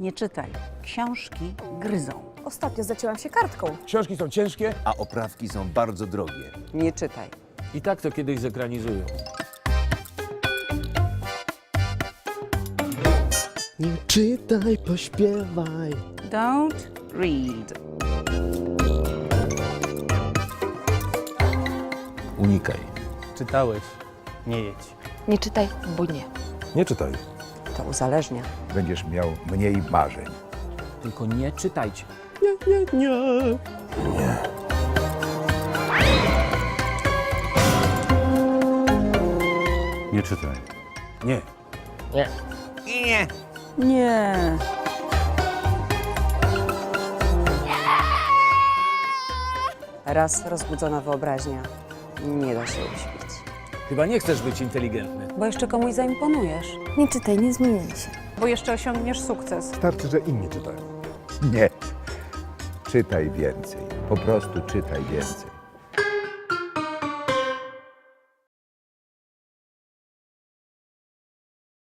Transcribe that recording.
Nie czytaj. Książki gryzą. Ostatnio zacięłam się kartką. Książki są ciężkie, a oprawki są bardzo drogie. Nie czytaj. i tak to kiedyś zekranizują. Nie czytaj, pośpiewaj. Don't read. Unikaj. Czytałeś, nie jedź. Nie czytaj, bo nie. Nie czytaj. To uzależnia. będziesz miał mniej marzeń. Tylko nie czytajcie. Nie, nie, nie. Nie czytaj. Nie. Nie. Raz rozbudzona wyobraźnia nie da się uśpić. Chyba nie chcesz być inteligentny. Bo jeszcze komuś zaimponujesz. Nie czytaj, nie zmieniaj się. Bo jeszcze osiągniesz sukces. Starczy, że inni czytają. Nie. Czytaj więcej. Po prostu czytaj więcej.